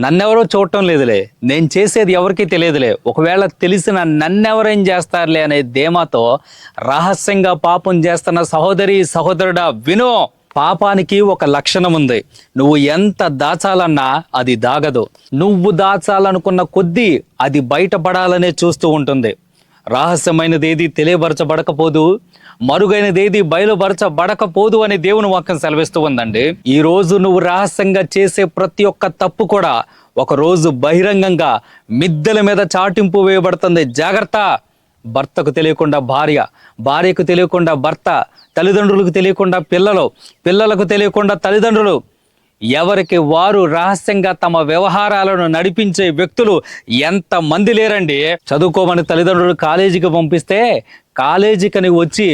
నన్నెవరో చూడటం లేదులే. నేను చేసేది ఎవరికీ తెలియదులే. ఒకవేళ తెలిసిన నన్నెవరేం చేస్తారులే అనే ధీమాతో రహస్యంగా పాపం చేస్తున్న సహోదరి సహోదరుడా వినో పాపానికి ఒక లక్షణం ఉంది. నువ్వు ఎంత దాచాలన్నా అది దాగదు. నువ్వు దాచాలనుకున్న కొద్దీ అది బయటపడాలనే చూస్తూ ఉంటుంది. రహస్యమైనది ఏది తెలియపరచబడకపోదు. మరుగైనది బయలుపరచబడకపోదు అని దేవుని వాక్యం సెలవిస్తూ ఉందండి. ఈ రోజు నువ్వు రహస్యంగా చేసే ప్రతి ఒక్క తప్పు కూడా ఒక రోజు బహిరంగంగా మిద్దెల మీద చాటింపు వేయబడుతుంది. జాగ్రత్త. భర్తకు తెలియకుండా భార్య భార్యకు తెలియకుండా భర్త తల్లిదండ్రులకు తెలియకుండా పిల్లలు పిల్లలకు తెలియకుండా తల్లిదండ్రులు. ఎవరికి వారు రహస్యంగా తమ వ్యవహారాలను నడిపించే వ్యక్తులు ఎంత మంది లేరండి. చదువుకోమని తల్లిదండ్రులు కాలేజీకి పంపిస్తే కాలేజీకని వచ్చి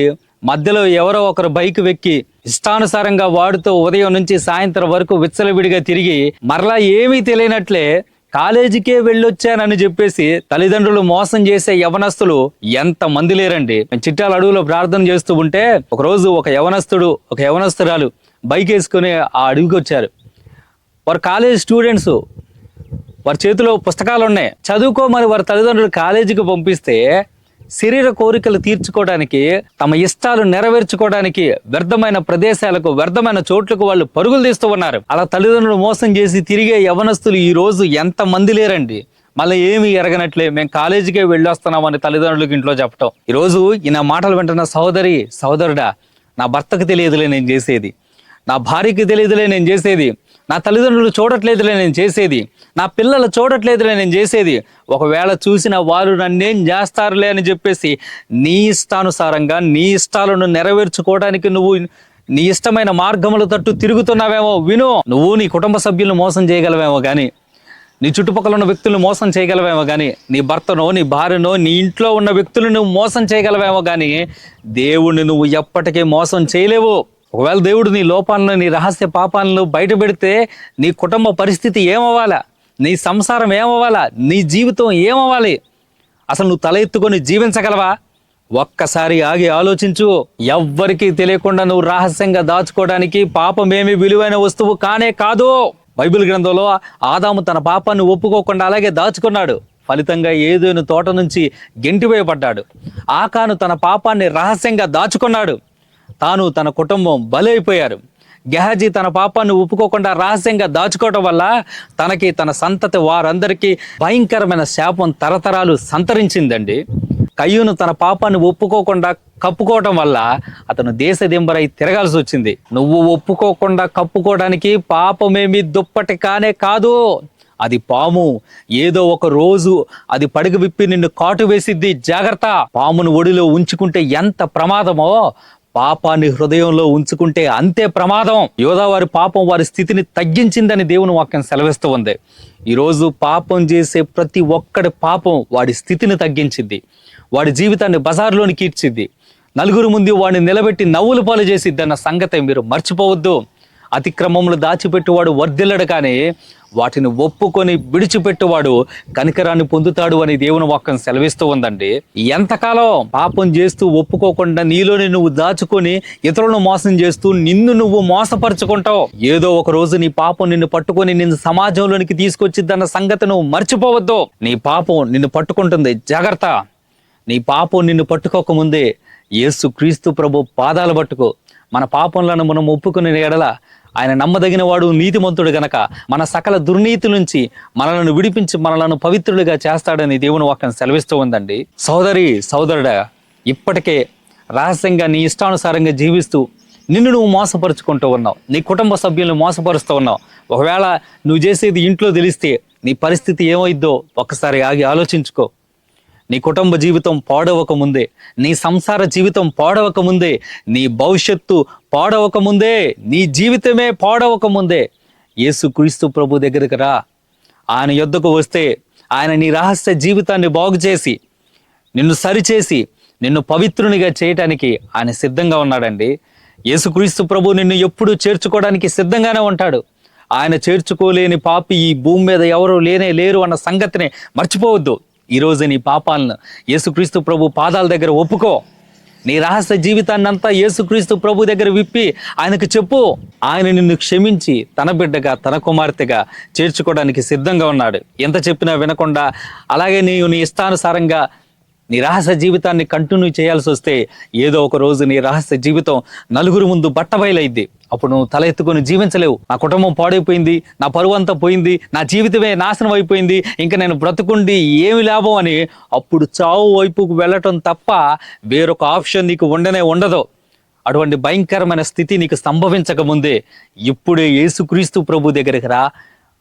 మధ్యలో ఎవరో ఒకరు బైక్ వెక్కి ఇష్టానుసారంగా వాడుతూ ఉదయం నుంచి సాయంత్రం వరకు విచ్చలవిడిగా తిరిగి మరలా ఏమీ తెలియనట్లే కాలేజీకే వెళ్ళొచ్చానని చెప్పేసి తల్లిదండ్రులు మోసం చేసే యవనస్తులు ఎంత మంది లేరండి. మేము చిట్టాల అడవులో ప్రార్థన చేస్తూ ఉంటే ఒకరోజు ఒక యవనస్తుడు ఒక యవనస్తురాలు బైక్ వేసుకుని ఆ అడవికి వచ్చారు. వారు కాలేజ్ స్టూడెంట్స్ వారి చేతిలో పుస్తకాలు ఉన్నాయి చదువుకోమని వారి తల్లిదండ్రులు కాలేజీకి పంపిస్తే శరీర కోరికలు తీర్చుకోవడానికి తమ ఇష్టాలు నెరవేర్చుకోవడానికి వ్యర్థమైన ప్రదేశాలకు వ్యర్థమైన చోట్లకు వాళ్ళు పరుగులు తీస్తూ ఉన్నారు. అలా తల్లిదండ్రులు మోసం చేసి తిరిగే యవనస్తులు ఈ రోజు ఎంత మంది లేరండి? మళ్ళీ ఏమి ఎరగనట్లే. మేము కాలేజీకే వెళ్ళొస్తున్నామని తల్లిదండ్రులకు ఇంట్లో చెప్పటం. ఈరోజు ఈ నా మాటలు వింటున్న సహోదరి సహోదరుడా నా భర్తకు తెలియదులే నేను చేసేది. నా భార్యకి తెలియదులే నేను చేసేది. నా తల్లిదండ్రులు చూడట్లేదులే నేను చేసేది. నా పిల్లలు చూడట్లేదులే నేను చేసేది. ఒకవేళ చూసిన వారు నన్నేం చేస్తారులే అని చెప్పేసి నీ ఇష్టానుసారంగా నీ ఇష్టాలను నెరవేర్చుకోవడానికి నువ్వు నీ ఇష్టమైన మార్గముల తట్టు తిరుగుతున్నావేమో విను. నువ్వు నీ కుటుంబ సభ్యులను మోసం చేయగలవేమో కానీ నీ చుట్టుపక్కల ఉన్న వ్యక్తులను మోసం చేయగలవేమో కానీ నీ భర్తనో నీ భార్యనో నీ ఇంట్లో ఉన్న వ్యక్తులను నువ్వు మోసం చేయగలవేమో కానీ దేవుణ్ణి నువ్వు ఎప్పటికీ మోసం చేయలేవు. ఒకవేళ దేవుడు నీ లోపాలను నీ రహస్య పాపాలను బయట పెడితే నీ కుటుంబ పరిస్థితి ఏమవ్వాలా? నీ సంసారం ఏమవ్వాలా? నీ జీవితం ఏమవ్వాలి? అసలు నువ్వు తల ఎత్తుకొని జీవించగలవా? ఒక్కసారి ఆగి ఆలోచించు. ఎవ్వరికీ తెలియకుండా నువ్వు రహస్యంగా దాచుకోవడానికి పాపమేమి విలువైన వస్తువు కానే కాదు. బైబిల్ గ్రంథంలో ఆదాము తన పాపాన్ని ఒప్పుకోకుండా అలాగే దాచుకున్నాడు. ఫలితంగా ఏదోని తోట నుంచి గెంటివేయబడ్డాడు. ఆకాను తన పాపాన్ని రహస్యంగా దాచుకున్నాడు. తాను తన కుటుంబం బలైపోయారు. గెహజీ తన పాపాన్ని ఒప్పుకోకుండా రహస్యంగా దాచుకోవటం వల్ల తనకి తన సంతతి వారందరికీ భయంకరమైన శాపం తరతరాలు సంతరించిందండి. కయ్యూను తన పాపాన్ని ఒప్పుకోకుండా కప్పుకోవటం వల్ల అతను దేశ దింబరై తిరగాల్సి వచ్చింది. నువ్వు ఒప్పుకోకుండా కప్పుకోవడానికి పాపమేమి దుప్పటి కానే కాదు. అది పాము. ఏదో ఒక రోజు అది పడగ విప్పి నిన్ను కాటు వేసిద్ది. జాగ్రత్త. పామును ఒడిలో ఉంచుకుంటే ఎంత ప్రమాదమో పాపాన్ని హృదయంలో ఉంచుకుంటే అంతే ప్రమాదం. యోధా వారి పాపం వారి స్థితిని తగ్గించిందని దేవుని వాక్యం సెలవిస్తూ ఉంది. ఈరోజు పాపం చేసే ప్రతి ఒక్కడి పాపం వాడి స్థితిని తగ్గించింది వాడి జీవితాన్ని బజార్లోని కీర్చిద్ది నలుగురు ముందు వాడిని నిలబెట్టి నవ్వులు పాలు చేసిద్దన్న సంగతి మీరు మర్చిపోవద్దు. అతిక్రమములు దాచిపెట్టువాడు వర్ధిల్లడు కానీ వాటిని ఒప్పుకొని విడిచిపెట్టువాడు కనికరాన్ని పొందుతాడు అని దేవుని వాక్యం సెలవిస్తూ ఉందండి. ఎంతకాలం పాపం చేస్తూ ఒప్పుకోకుండా నీలోని నువ్వు దాచుకొని ఇతరులను మోసం చేస్తూ నిన్ను నువ్వు మోసపరుచుకుంటావు. ఏదో ఒక రోజు నీ పాపం నిన్ను పట్టుకొని నిన్ను సమాజంలోనికి తీసుకొచ్చిద్దన్న సంగతి నువ్వు మర్చిపోవద్దు. నీ పాపం నిన్ను పట్టుకుంటుంది. జాగ్రత్త. నీ పాపం నిన్ను పట్టుకోకముందే యేసు క్రీస్తు ప్రభు పాదాలు పట్టుకో. మన పాపంలను మనం ఒప్పుకునే ఎడల ఆయన నమ్మదగిన వాడు నీతిమంతుడు గనక మన సకల దుర్నీతి నుంచి మనలను విడిపించి మనలను పవిత్రులుగా చేస్తాడని దేవుని వాక్యం సెలవిస్తూ ఉందండి. సోదరి సోదరుడ ఇప్పటికే రహస్యంగా నీ ఇష్టానుసారంగా జీవిస్తూ నిన్ను నువ్వు మోసపరుచుకుంటూ ఉన్నావు. నీ కుటుంబ సభ్యులను మోసపరుస్తూ ఉన్నావు. ఒకవేళ నువ్వు చేసేది ఇంట్లో తెలిస్తే నీ పరిస్థితి ఏమైద్దో ఒక్కసారి ఆగి ఆలోచించుకో. నీ కుటుంబ జీవితం పాడవక ముందే నీ సంసార జీవితం పాడవక ముందే నీ భవిష్యత్తు పాడవక ముందే నీ జీవితమే పాడవక ముందే యేసు క్రీస్తు ప్రభు దగ్గరికి రా. ఆయన యొద్దకు వస్తే ఆయన నీ రహస్య జీవితాన్ని బాగు చేసి నిన్ను సరిచేసి నిన్ను పవిత్రునిగా చేయటానికి ఆయన సిద్ధంగా ఉన్నాడండి. యేసుక్రీస్తు ప్రభు నిన్ను ఎప్పుడూ చేర్చుకోవడానికి సిద్ధంగానే ఉంటాడు. ఆయన చేర్చుకోలేని పాపి ఈ భూమి మీద ఎవరు లేనే లేరు అన్న సంగతిని మర్చిపోవద్దు. ఈరోజు నీ పాపాలను యేసుక్రీస్తు ప్రభు పాదాల దగ్గర ఒప్పుకో. నీ రహస్య జీవితాన్ని అంతా యేసుక్రీస్తు ప్రభు దగ్గర విప్పి ఆయనకు చెప్పు. ఆయన నిన్ను క్షమించి తన బిడ్డగా తన కుమార్తెగా చేర్చుకోవడానికి సిద్ధంగా ఉన్నాడు. ఎంత చెప్పినా వినకుండా అలాగే నీవు నీ ఇష్టానుసారంగా నీ రహస్య జీవితాన్ని కంటిన్యూ చేయాల్సి వస్తే ఏదో ఒక రోజు నీ రహస్య జీవితం నలుగురు ముందు బట్టబయలైద్ది. అప్పుడు నువ్వు తల ఎత్తుకొని జీవించలేవు. నా కుటుంబం పాడైపోయింది నా పరువు అంతా పోయింది నా జీవితమే నాశనం అయిపోయింది ఇంకా నేను బ్రతుకుండి ఏమి లాభం అని అప్పుడు చావు వైపుకు వెళ్ళటం తప్ప వేరొక ఆప్షన్ నీకు ఉండనే ఉండదు. అటువంటి భయంకరమైన స్థితి నీకు సంభవించక ముందే ఇప్పుడే యేసుక్రీస్తు ప్రభు దగ్గరికి రా.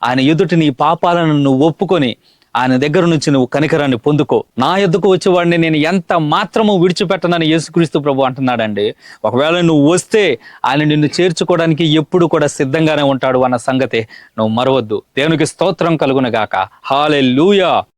ఆయన ఎదుటి నీ పాపాలను నువ్వు ఒప్పుకొని ఆయన దగ్గర నుంచి నువ్వు కనికరాన్ని పొందుకో. నా ఎద్దుకు వచ్చేవాడిని నేను ఎంత మాత్రము విడిచిపెట్టనని యేసుక్రీస్తు ప్రభు అంటున్నాడండి. ఒకవేళ నువ్వు వస్తే ఆయన నిన్ను చేర్చుకోవడానికి ఎప్పుడు కూడా సిద్ధంగానే ఉంటాడు అన్న సంగతి నువ్వు మరవద్దు. దేవునికి స్తోత్రం కలుగునగాక హాలే